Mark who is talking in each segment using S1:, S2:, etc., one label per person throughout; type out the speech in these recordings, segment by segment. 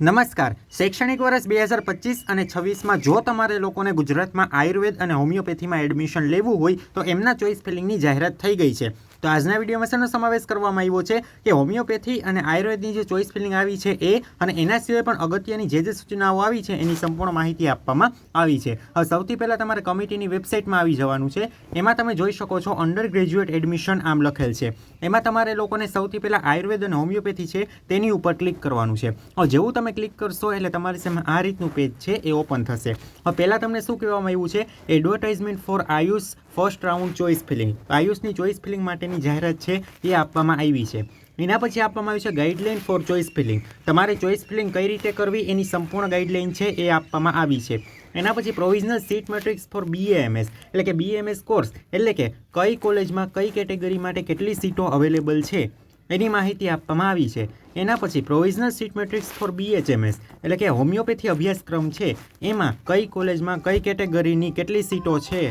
S1: નમસ્કાર. શૈક્ષણિક વર્ષ બે હજાર પચીસ અને છવ્વીસમાં જો તમારે લોકોને ગુજરાતમાં આયુર્વેદ અને હોમિયોપેથીમાં એડમિશન લેવું હોય તો એમના ચોઇસ ફિલિંગની જાહેરાત થઈ ગઈ છે. તો આજના વિડીયોમાં શેનો સમાવેશ કરવામાં આવ્યો છે કે હોમિયોપેથી અને આયુર્વેદની જે ચોઇસ ફિલિંગ આવી છે એ અને એના સિવાય પણ અગત્યની જે જે સૂચનાઓ આવી છે એની સંપૂર્ણ માહિતી આપવામાં આવી છે. હવે સૌથી પહેલાં તમારે કમિટીની વેબસાઇટમાં આવી જવાનું છે. એમાં તમે જોઈ શકો છો અંડર ગ્રેજ્યુએટ એડમિશન આમ લખેલ છે. એમાં તમારે લોકોને સૌથી પહેલાં આયુર્વેદ અને હોમિયોપેથી છે તેની ઉપર ક્લિક કરવાનું છે. હવે જેવું તમે ક્લિક કરશો એટલે તમારી સામે આ રીતનું પેજ છે એ ઓપન થશે. હવે પહેલાં તમને શું કહેવામાં આવ્યું છે? Advertisement for AYUSH first round choice filling. આયુષની choice filling માટેની જાહેરાત છે એ આપવામાં આવી છે. એના પછી આપવામાં આવ્યું છે ગાઈડલાઇન ફોર ચોઇસ ફિલિંગ. તમારે ચોઇસ ફિલિંગ કઈ રીતે કરવી? એની સંપૂર્ણ ગાઈડલાઇન છે એ આપવામાં આવી છે. એના પછી provisional seat matrix for BAMS, એટલે કે બીએમએસ કોર્સ, એટલે કે કઈ કોલેજમાં કઈ કેટેગરી માટે કેટલી સીટો અવેલેબલ છે એની માહિતી આપવામાં આવી છે. એના પછી provisional seat matrix for BHMS, એટલે કે હોમિયોપેથી અભ્યાસક્રમ છે, એમાં કઈ કોલેજમાં કઈ કેટેગરીની કેટલી સીટો છે?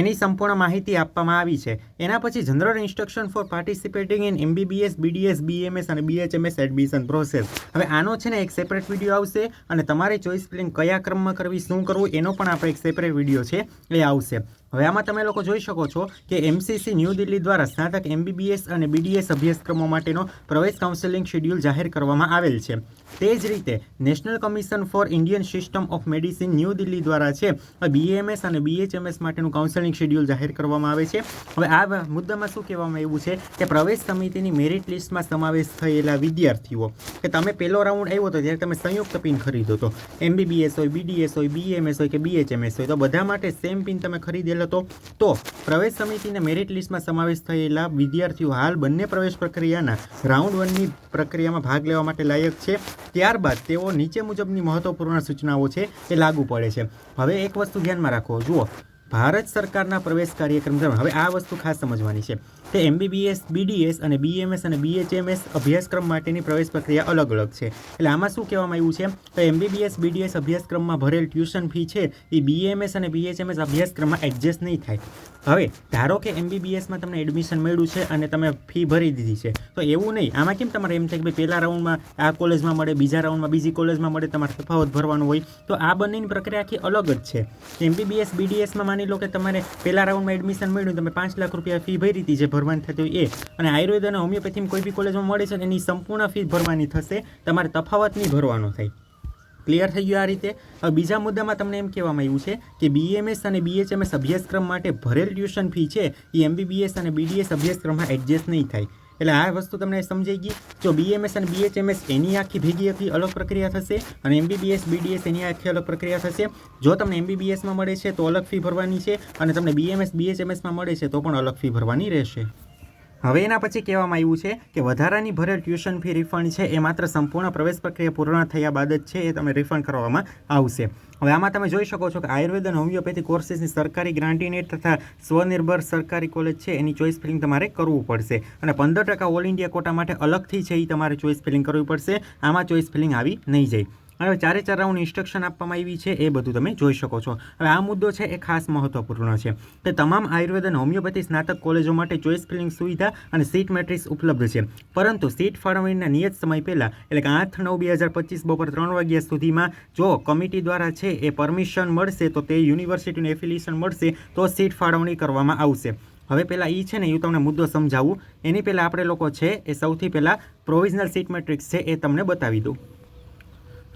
S1: એની સંપૂર્ણ માહિતી આપવામાં આવી છે. એના પછી general instruction for participating in MBBS, BDS, BMS અને બીએચએમએસ એડમિશન પ્રોસેસ. હવે આનો છે ને એક સેપરેટ વીડિયો આવશે અને તમારે ચોઇસ પ્લેન કયા ક્રમમાં કરવી, શું કરવું, એનો પણ આપણે એક સેપરેટ વીડિયો છે, એ આવશે. હવે આમાં તમે લોકો જોઈ શકો છો કે એમસીસી ન્યૂ દિલ્હી દ્વારા સ્નાતક એમબીબીએસ અને બીડીએસ અભ્યાસક્રમો માટેનો પ્રવેશ કાઉન્સેલિંગ શેડ્યુલ જાહેર કરવામાં આવેલ છે. તે જ રીતે national commission for Indian system of medicine New Delhi દ્વારા છે બીએમએસ અને બીએચએમએસ માટેનું કાઉન્સેલિંગ શેડ્યુલ જાહેર કરવામાં આવે છે. હવે આ મુદ્દામાં શું કહેવામાં આવ્યું છે કે પ્રવેશ સમિતિની મેરિટ લિસ્ટમાં સમાવેશ થયેલા વિદ્યાર્થીઓ, કે તમે પહેલો રાઉન્ડ આવ્યો હતો ત્યારે તમે સંયુક્ત પિન ખરીદો તો એમબીબીએસ હોય બીડીએસ હોય બીએમએસ હોય કે બીએચએમએસ હોય, તો બધા માટે સેમ પિન તમે ખરીદેલો હતો. તો પ્રવેશ સમિતિના મેરિટ લિસ્ટમાં સમાવેશ થયેલા વિદ્યાર્થીઓ હાલ બંને પ્રવેશ પ્રક્રિયાના રાઉન્ડ વનની પ્રક્રિયામાં ભાગ લેવા માટે લાયક છે. ત્યારબાદ તેઓ નીચે મુજબની મહત્વપૂર્ણ સૂચનાઓ છે એ લાગુ પડે છે. હવે એક વસ્તુ ધ્યાનમાં રાખો. જુઓ, ભારત સરકારના પ્રવેશ કાર્યક્રમ હવે આ વસ્તુ ખાસ સમજવાની છે. કે એમબીબીએસ બીડીએસ અને બીએમએસ અને બીએચએમએસ અભ્યાસક્રમ માટેની પ્રવેશ પ્રક્રિયા અલગ અલગ છે. એટલે આમાં શું કહેવામાં આવ્યું છે? તો એમબીબીએસ બીડીએસ અભ્યાસક્રમમાં ભરેલ ટ્યુશન ફી છે, એ બીએમએસ અને બીએચએમએસ અભ્યાસક્રમમાં એડજસ્ટ નહીં થાય. હવે, ધારો કે એમબીબીએસમાં તમને એડમિશન મળ્યું છે અને તમે ફી ભરી દીધી છે, તો એવું નહીં. આમાં કેમ તમારે એમ થાય કે ભાઈ પહેલા રાઉન્ડમાં આ કોલેજમાં મળે, બીજા રાઉન્ડમાં બીજી કોલેજમાં મળે, તમારે તફાવત ભરવાનું હોય, તો આ બંનેની પ્રક્રિયા આખી અલગ જ છે. એમબીબીએસ બીડીએસમાં માની લો કે તમારે પહેલા રાઉન્ડમાં એડમિશન મળ્યું, તમે પાંચ લાખ રૂપિયા ફી ભરી હતી જે ભરવાની થતી હોય એ. અને આયુર્વેદ અને હોમિયોપેથીમાં કોઈ બી કોલેજમાં મળે છે એની સંપૂર્ણ ફી ભરવાની થશે. તમારે તફાવત નહીં ભરવાનો થાય. ક્લિયર થઈ ગયું આ રીતે? હવે બીજા મુદ્દામાં તમને એમ કહેવામાં આવ્યું છે કે બીએમએસ અને બીએચએમએસ અભ્યાસક્રમ માટે ભરેલ ટ્યુશન ફી છે. એ એમબીબીએસ અને બીડીએસ અભ્યાસક્રમમાં એડજસ્ટ નહીં થાય. એટલે આ વસ્તુ તમને સમજાઈ ગઈ. જો બીએમએસ અને બીએચએમએસ એની આખી ભેગી આખી અલગ પ્રક્રિયા થશે અને એમબીબીએસ બીડીએસ એની આખી અલગ પ્રક્રિયા થશે, જો તમને એમબીબીએસમાં મળે છે તો અલગ ફી ભરવાની છે અને તમને બીએમએસ બીએચએમએસમાં મળે છે તો પણ અલગ ફી ભરવાની રહેશે. હવે એના પછી કહેવામાં આવ્યું છે કે વધારાની ભરેલ ટ્યુશન ફી રિફંડ છે, એ માત્ર સંપૂર્ણ પ્રવેશ પ્રક્રિયા પૂર્ણ થયા બાદ જ છે, એ તમે રિફંડ કરવામાં આવશે. હવે આમાં તમે જોઈ શકો છો કે આયુર્વેદ અને હોમિયોપેથી કોર્સીસની સરકારી ગ્રાન્ટીનેટ તથા સ્વનિર્ભર સરકારી કોલેજ છે, એની ચોઈસ ફિલિંગ તમારે કરવું પડશે. અને પંદર ટકા ઓલ ઇન્ડિયા કોટા માટે અલગથી છે એ તમારે ચોઈસ ફિલિંગ કરવી પડશે. આમાં ચોઈસ ફિલિંગ આવી નહીં જાય. હવે ચારે ચાર રાઉન્ડ ઇન્સ્ટ્રક્શન આપવામાં આવી છે, એ બધું તમે જોઈ શકો છો. હવે આ મુદ્દો છે, એ ખાસ મહત્વપૂર્ણ છે. તે તમામ આયુર્વેદ અને હોમિયોપેથી સ્નાતક કોલેજો માટે ચોઇસ ફિલિંગ સુવિધા અને સીટ મેટ્રિક્સ ઉપલબ્ધ છે. પરંતુ સીટ ફાળવણીના નિયત સમય પહેલાં, એટલે કે આઠ નવ બે હજાર પચીસ બપોર ત્રણ વાગ્યા સુધીમાં, જો કમિટી દ્વારા છે, એ પરમિશન મળશે, તો તે યુનિવર્સિટીનું એફિલિએશન મળશે, તો સીટ ફાળવણી કરવામાં આવશે. હવે પહેલાં એ છે ને, એ તમને મુદ્દો સમજાવું. એની પહેલાં આપણે લોકો છે, એ સૌથી પહેલાં પ્રોવિઝનલ સીટ મેટ્રિક્સ છે, એ તમને બતાવી દઉં.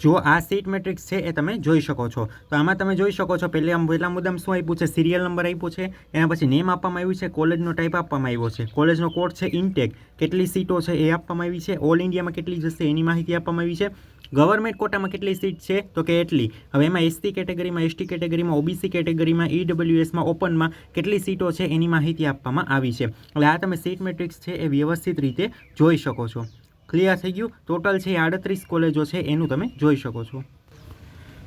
S1: જો આ સીટ મેટ્રિક્સ છે એ તમે જોઈ શકો છો. તો આમાં તમે જોઈ શકો છો, પહેલે આમ પહેલા મુદ્દામાં શું આપ્યું છે? સિરિયલ નંબર આપ્યો છે. એના પછી નેમ આપવામાં આવ્યું છે કોલેજનો ટાઈપ આપવામાં આવ્યો છે. કોલેજનો કોડ છે ઇન્ટેક કેટલી સીટો છે એ આપવામાં આવી છે. ઓલ ઇન્ડિયામાં કેટલી જશે એની માહિતી આપવામાં આવી છે. ગવર્મેન્ટ કોટામાં કેટલી સીટ છે? તો કે એટલી. હવે એમાં એસટી કેટેગરીમાં એસટી કેટેગરીમાં ઓબીસી કેટેગરીમાં ઈડબ્લ્યુએસમાં ઓપનમાં કેટલી સીટો છે એની માહિતી આપવામાં આવી છે. એટલે આ તમે સીટ મેટ્રિક્સ છે એ વ્યવસ્થિત રીતે જોઈ શકો છો. ક્લિયર થઈ ગયું. ટોટલ છે આડત્રીસ કોલેજો છે, એનું તમે જોઈ શકો છો.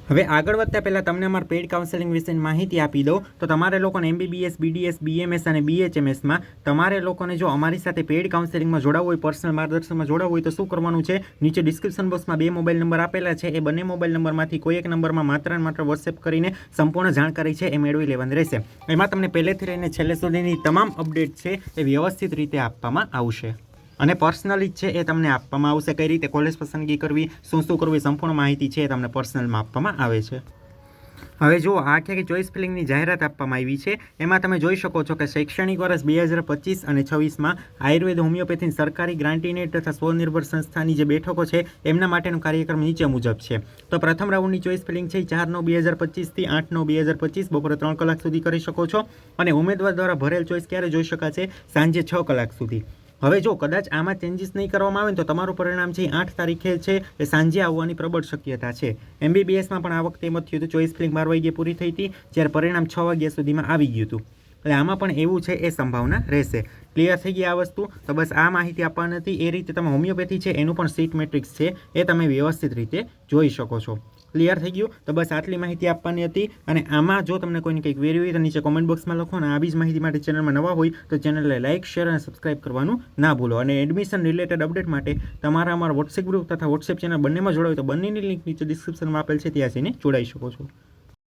S1: હવે આગળ વધતા પહેલાં તમને અમારા પેડ કાઉન્સેલિંગ વિશેની માહિતી આપી દઉં. તો તમારે લોકોને એમબીબીએસ બીડીએસ બીએમએસ અને બીએચએમએસમાં તમારે લોકોને જો અમારી સાથે પેડ કાઉન્સેલિંગમાં જોડાવવું હોય પર્સનલ માર્ગદર્શનમાં જોડાવવું હોય, તો શું કરવાનું છે? નીચે ડિસ્ક્રિપ્શન બોક્સમાં બે મોબાઈલ નંબર આપેલા છે. એ બંને મોબાઈલ નંબરમાંથી કોઈ એક નંબરમાં માત્ર ને માત્ર વોટ્સએપ કરીને સંપૂર્ણ જાણકારી છે, એ મેળવી લેવાની રહેશે. એમાં તમને પહેલેથી લઈને છેલ્લે સુધીની તમામ અપડેટ છે, એ વ્યવસ્થિત રીતે આપવામાં આવશે. અને પર્સનલી છે, એ તમને આપવામાં આવશે કઈ રીતે કોલેજ પસંદગી કરવી, શું શું કરવું સંપૂર્ણ માહિતી છે એ તમને પર્સનલમાં આપવામાં આવે છે. હવે જુઓ, આ આખી ચોઈસ ફિલિંગની જાહેરાત આપવામાં આવી છે. એમાં તમે જોઈ શકો છો કે શૈક્ષણિક વર્ષ બે હજાર પચીસ અને છવ્વીસમાં આયુર્વેદ, હોમિયોપેથીની, સરકારી ગ્રાન્ટીનેટ તથા સ્વનિર્ભર સંસ્થાની જે બેઠકો છે, એમના માટેનો કાર્યક્રમ નીચે મુજબ છે. તો પ્રથમ રાઉન્ડની ચોઈસ ફિલિંગ છે, ચાર નવ બે હજાર પચીસથી આઠ નવ બે હજાર પચીસ, બપોરે ત્રણ કલાક સુધી કરી શકો છો. અને ઉમેદવાર દ્વારા ભરેલ ચોઈસ ક્યારે જોઈ શકાશે? સાંજે છ કલાક સુધી. હવે જો કદાચ આમાં ચેન્જીસ નહીં કરવામાં આવે તો તમારું પરિણામ છે આઠ તારીખે છે એ સાંજે આવવાની પ્રબળ શક્યતા છે. એમબીબીએસમાં પણ આ વખતે એમ જ થયું હતું ચોઈસ ફિલિંગ બાર વાગ્યે પૂરી થઈ હતી, જ્યારે પરિણામ છ વાગ્યા સુધીમાં આવી ગયું હતું. એટલે આમાં પણ એવું છે એ સંભાવના રહેશે. ક્લિયર થઈ ગઈ આ વસ્તુ? તો બસ આ માહિતી આપવાની હતી. એ રીતે તમે હોમિયોપેથી છે, એનું પણ સીટ મેટ્રિક્સ છે, એ તમે વ્યવસ્થિત રીતે જોઈ શકો છો. ક્લિયર થઈ ગયું? તો બસ આટલી માહિતી આપવાની હતી. અને આમાં જો તમને કોઈને કંઈક વેરી હોય તો નીચે કોમેન્ટ બોક્સમાં લખો અને આવી જ માહિતી માટે ચેનલમાં નવા હોય તો ચેનલને લાઇક શેર અને સબસ્ક્રાઇબ કરવાનું ના ભૂલો. અને એડમિશન રિલેટેડ અપડેટ માટે તમારા અમારા વોટ્સએપ ગ્રુપ તથા વોટ્સએપ ચેનલ બંનેમાં જોડાયો તો બંનેની લિંક નીચે ડિસ્ક્રિપ્શનમાં આપેલ છે. ત્યાં જઈને જોડાઈ શકો છો.